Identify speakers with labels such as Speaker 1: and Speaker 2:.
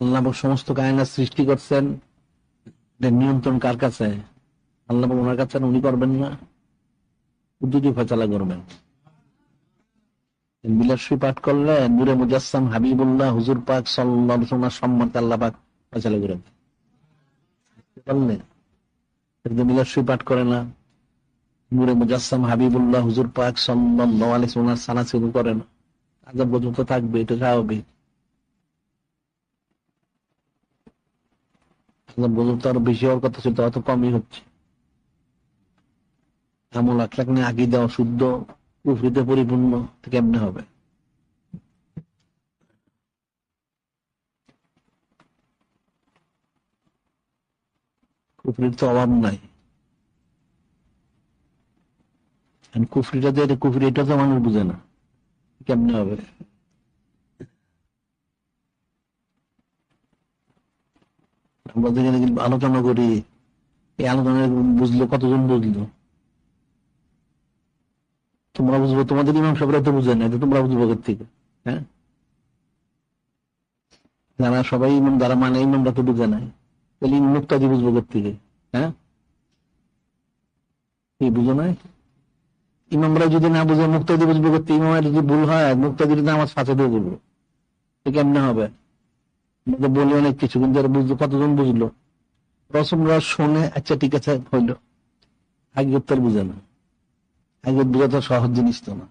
Speaker 1: আল্লাহ সমস্ত কায়না সৃষ্টি করছেন নিয়ন্ত্রণ কার কাছে? আল্লাহ ওনার কাছে উনি করবেন না, উদ্যোগী ফেচালা করবেন। বিলাসী পাঠ করলে নূরে মুজাসসাম হাবিবুল্লাহ হুজুর পাক আলাইহি সম্মত আল্লাহ পাক ফেচালা করে দেন। বিলাসী পাঠ করে না, নূরে মুজাসসাম হাবিবুল্লাহ হুজুর পাক সাল্লাল্লাহু আলাইহি ওনার সানা শুরু করে না আজাব পর্যন্ত থাকবে, এটা স্বাভাবিক। আজাব পর্যন্ত আরও বেশি হওয়ার কথা ছিল অত কমই হচ্ছে। আমল আখলাক নিয়ে দেওয়া শুদ্ধ কুফরিতে পরিপূর্ণ, তো কেমনে হবে? কুফরির তো অভাব নাই। কুফরিটা যে কুফরি, এটা তো মানুষ বুঝে না। কেমনে হবে? আমরা যেখানে আলোচনা করি। এই আলোচনা বুঝলো কতজন বুঝলো? তোমরা বুঝব, তোমাদের ইমাম সাহেবরা তো বুঝে না তোমরা বুঝব থেকে হ্যাঁ? যারা সবাই ইমাম, যারা মানে ইমামরা তো বুঝে নাই। তাহলে মুক্তাদি বুঝব থেকে হ্যাঁ? কি বুঝো নাই? ইমামরা যদি না বুঝে, মুক্তাদি বুঝব করতে ইমামের যদি ভুল হয় মুক্তাদি যদি আমার ফাঁসে দিয়ে বলব কেমনে হবে? বলি অনেক কিছু, কিন্তু যারা বুঝলো, কতজন বুঝলো? রসমরা শোনে আচ্ছা ঠিক আছে, হইল। আগে উত্তর বুঝে না আগে বুঝাতে সহজ জিনিস তো না।